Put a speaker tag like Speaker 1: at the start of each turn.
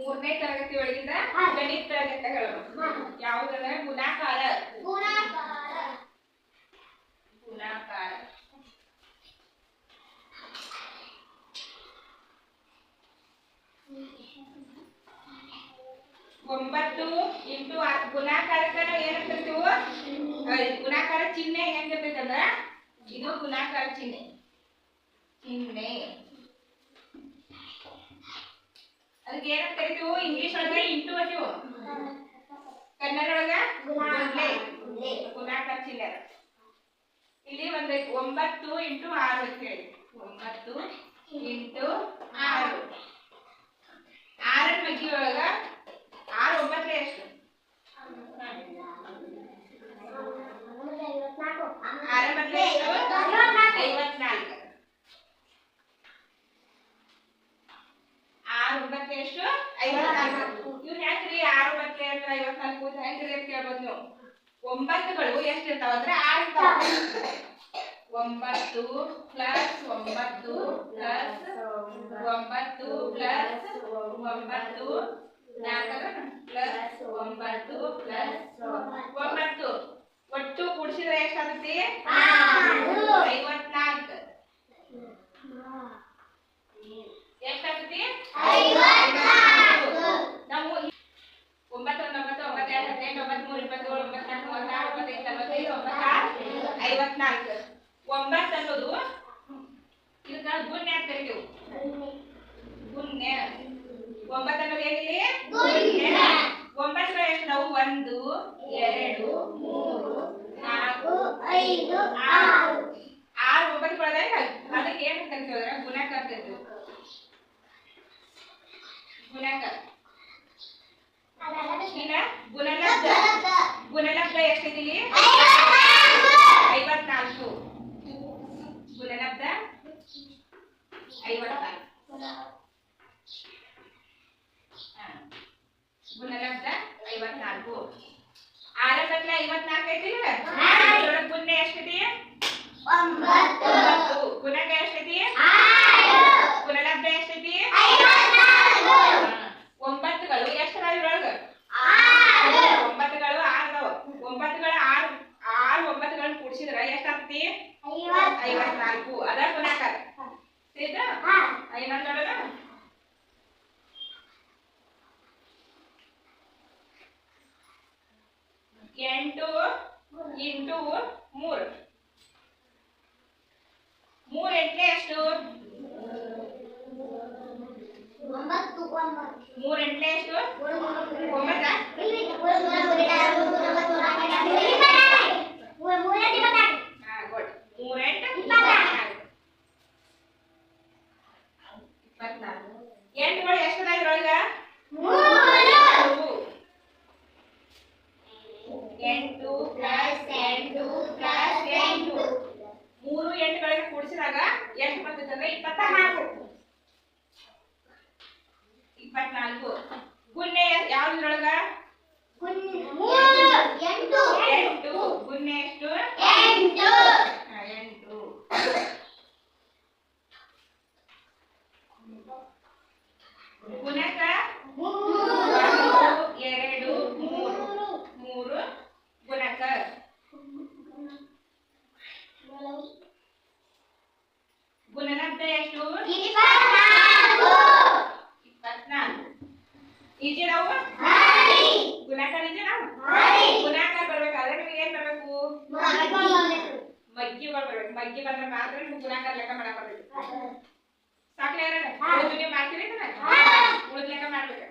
Speaker 1: ಮೂರನೇ ತರಗತಿ ಒಳಗಿಂದ ಗಣಿತ ತರಗತಿಗಳು ಯಾವುದಂದ್ರೆ ಗುಣಾಕಾರ. ಗುಣಾಕಾರ. ಒಂಬತ್ತು ಇಂಟು ಗುಣಾಕಾರ ಗುಣಾಕಾರಕ್ಕ ನಾವು ಗುಣಾಕಾರ ಚಿಹ್ನೆ ಹೆಂಗಿರ್ತೈತಂದ್ರ? ಇದು ಗುಣಾಕಾರ ಚಿಹ್ನೆ. ಚಿಹ್ನೆ. ಅದಕ್ಕೆ ಏನಂತ ಕರಿತೀವು? ಇಂಗ್ಲಿಷ್ ಒಳಗ ಇಂಟು ಅಂತೀವಿ ಕನ್ನಡ ಒಳಗ. ಗುಣಾಕಾರ ಚಿಹ್ನೆ ಇಲ್ಲಿ ಒಂದು ಒಂಬತ್ತು ಇಂಟು ಆರು ಅಂತ ಹೇಳಿ ಒಂಬತ್ತು ಇಂಟು ಆರು ಆರರ ಮಗ್ಗಿ ಒಳಗ ಆರು ಒಂಬತ್ತೇ ಎಷ್ಟು ಆರ ಬದಲು ಎಷ್ಟು ಐವತ್ನಾಲ್ಕು ಒಂಬತ್ತು ಎಷ್ಟು ಇವ್ರು ಹೆಂಗ್ರಿ? ಆರು ಒಂಬತ್ತು ಎಷ್ಟು ಐವತ್ನಾಲ್ಕು ಅಂತ ಹೆಂಗ್ರಿ ಅಂತ ಕೇಳ್ಬೋದು ನೀವು. ಒಂಬತ್ತುಗಳು ಎಷ್ಟು ಇರ್ತಾವ ಅಂದ್ರೆ ಆರು ಇರ್ತಾವ. ಒಂಬತ್ತು ಪ್ಲಸ್ ಒಂಬತ್ತು ಪ್ಲಸ್ ಒಂಬತ್ತು ಪ್ಲಸ್ ಒಂಬತ್ತು. ನಾಲ್ಕು ಪ್ಲಸ್ ಒಂಬತ್ತು ಪ್ಲಸ್ ಒಂಬತ್ತು. ಒಟ್ಟು ಕೂಡಿಸಿದ್ರೆ ಎಷ್ಟಾಗುತ್ತೆ ಐವತ್ನಾಲ್ಕು ಎಷ್ಟಾಗುತ್ತೆ ನಾವು ಒಂಬತ್ತು ಒಂದು ಒಂಬತ್ತು ಒಂಬತ್ತು ಎರಡು ಹದಿನೆಂಟು ಒಂಬತ್ತು ಮೂರು ಇಪ್ಪತ್ತೇಳು ಒಂಬತ್ನಾಲ್ಕು ಮೂವತ್ತಾರು ಒಂಬತ್ತೈದು ನಲವತ್ತೈದು ಒಂಬತ್ತಾರು ಐವತ್ನಾಲ್ಕು ಒಂಬತ್ತು ಅನ್ನೋದು ಇದಕ್ಕ ಗುಣ್ಯ ಅಂತ ಕರಿತೀವಿ? ಗುಣ್ಯ ಒಂಬತ್ತು ಅನ್ನೋದು ಗುಣ್ಯ. ಒಂಬತ್ತುಗಳು ಎಷ್ಟು? ನಾವು ಒಂದು ಎರಡು ಮೂರು ನಾಲ್ಕು ಆರು. ಆರು ಒಂಬತ್ತುಗಳದಾಗ ಅದಕ್ಕೆ ಏನು ಕರಿತೀವಿ ಅಂದ್ರೆ ಗುಣಕ ಅಂತ ಕರಿತೀವಿ. ಗುಣಕ. ಇನ್ನ ಗುಣಲಬ್ಧ. ಗುಣಲಬ್ಧ ಎಷ್ಟಿದೆ ಐವತ್ನಾಲ್ಕು ಗುಣಲಬ್ಧ ಐವತ್ನಾಲ್ಕು ಹಾ. ಗುಣಲಬ್ಧ ಐವತ್ನಾಲ್ಕು. ಆರಂಭಕ್ಕೆ ಐವತ್ನಾಲ್ಕು ಐತಿಲ್ಲ ಇದ್ರೊಳಗೆ ಗುಣ ಎಷ್ಟಿದೆ ಒಂಬತ್ತು. ಗುಣಕ ಎಷ್ಟಿದೆ ಗುಣಲಬ್ಧ ಎಷ್ಟಿದೆ ಹಾ. ಒಂಬತ್ತುಗಳು. ಎಷ್ಟು ಇದ್ರೊಳಗೆ? ಒಂಬತ್ತುಗಳು ಆರು ಅದಾವ ಒಂಬತ್ತುಗಳ ಆರು ಆರು ಒಂಬತ್ತುಗಳನ್ನ ಕೂಡಿಸಿದ್ರ ಎಷ್ಟಾಗ್ತತಿ ಐವತ್ನಾಲ್ಕು. ಅದ ಗುಣಾಕಾರ. ಎಂಟು ಇಂಟು ಮೂರು. ಮೂರು ಎಂಟ್ಲೆ ಎಷ್ಟು? ಮೂರ್ ಎಂಟ್ಲೆ ಎಷ್ಟು? ಒಂಬತ್ತ ಹಾ ಗುಡ್ ಮೂರ್ ಎಂಟು ಇಪ್ಪತ್ನಾಲ್ಕು ಇಪ್ಪತ್ನಾಲ್ಕು ಎಂಟುಗಳು ಎಷ್ಟು ಅದಾವ ಇದ್ರೊಳಗ ಮೂರು. ಎಂಟು ಪ್ಲಸ್ ಎಂಟು ಪ್ಲಸ್ ಎಂಟು ಮೂರು ಕೂಡಿಸಿದಾಗ ಎಷ್ಟು ಬರ್ತೈತೆ ಅಂದ್ರೆ ಇಪ್ಪತ್ನಾಲ್ಕು. ಇಪ್ಪತ್ನಾಲ್ಕು. ಗುನ್ನೆ ಯಾವ್ದ್ರೊಳಗ? ಎಂಟು. ಗುನ್ನೆ ಎಷ್ಟು? ಬೈಕಿ ಬಂದ್ರೆ ಮಾತ್ರ ನೀವು ಗುಣಾಕಾರ ಲೆಕ್ಕ ಮಾಡಕ್ ಬರ್ತೈತಿ. ಸಾಕ್ಲ ಯಾರು ಮಾಡ್ತೀರಿ ಉಳಿದ ಲೆಕ್ಕ ಮಾಡ್ಬೇಕು.